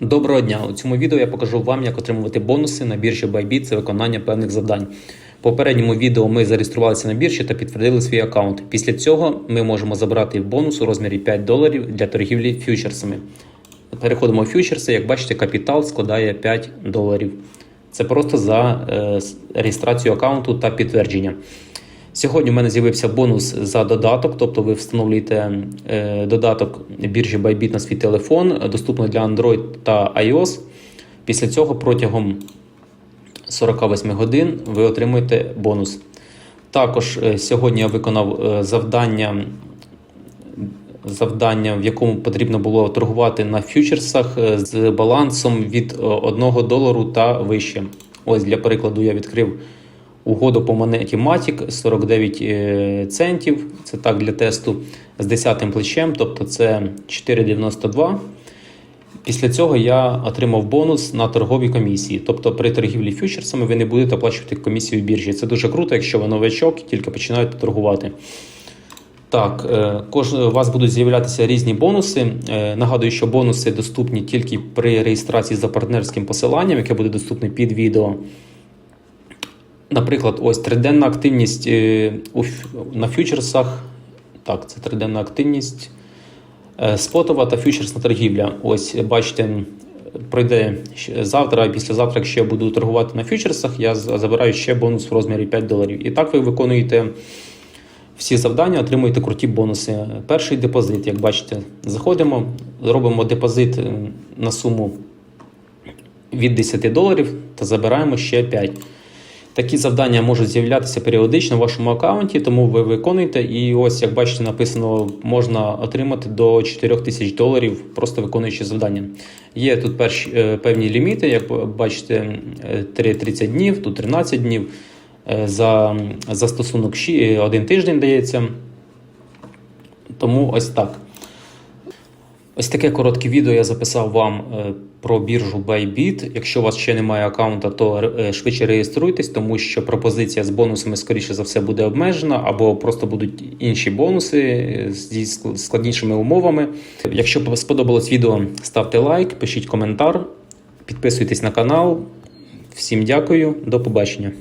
Доброго дня! У цьому відео я покажу вам, як отримувати бонуси на біржі Bybit за виконання певних завдань. В попередньому відео ми зареєструвалися на біржі та підтвердили свій аккаунт. Після цього ми можемо забрати бонус у розмірі 5 доларів для торгівлі фьючерсами. Переходимо в фьючерси. Як бачите, капітал складає 5 доларів. Це просто за е, реєстрацію аккаунту та підтвердження. Сьогодні в мене з'явився бонус за додаток, тобто ви встановлюєте е, додаток біржі Bybit на свій телефон, доступний для Android та iOS. Після цього протягом 48 годин ви отримуєте бонус. Також е, сьогодні я виконав е, завдання, завдання, в якому потрібно було торгувати на фьючерсах з балансом від е, 1 долару та вище. Ось для прикладу я відкрив угоду по монеті Matic 49 е, центів. Це так для тесту з 10 плечем, тобто це 4,92. Після цього я отримав бонус на торговій комісії. Тобто при торгівлі фьючерсами ви не будете оплачувати комісію в біржі. Це дуже круто, якщо ви новачок тільки починаєте торгувати. Так, е, у вас будуть з'являтися різні бонуси. Е, Нагадую, що бонуси доступні тільки при реєстрації за партнерським посиланням, яке буде доступне під відео. Наприклад, ось триденна активність е, на фьючерсах. Так, це триденна активність. Е, Спотова та фьючерсна торгівля. Ось бачите, пройде завтра післязавтра, якщо я буду торгувати на фьючерсах, я забираю ще бонус в розмірі 5 доларів. І так ви виконуєте всі завдання, отримуєте круті бонуси. Перший депозит, як бачите, заходимо, робимо депозит е, на суму від 10 доларів та забираємо ще 5. Такі завдання можуть з'являтися періодично в вашому аккаунті, тому ви виконуєте. І ось, як бачите, написано, можна отримати до 4 тисяч доларів, просто виконуючи завдання. Є тут перші, е, певні ліміти, як бачите, е, 3 30 днів, тут 13 днів. Е, За, за стосунок щі- е, один тиждень дається. Тому ось так. Ось таке коротке відео я записав вам е, про біржу Bybit. Якщо у вас ще немає аккаунта, то е, швидше реєструйтесь, тому що пропозиція з бонусами, скоріше за все, буде обмежена, або просто будуть інші бонуси е, зі складнішими умовами. Якщо сподобалось відео, ставте лайк, пишіть коментар, підписуйтесь на канал. Всім дякую, до побачення.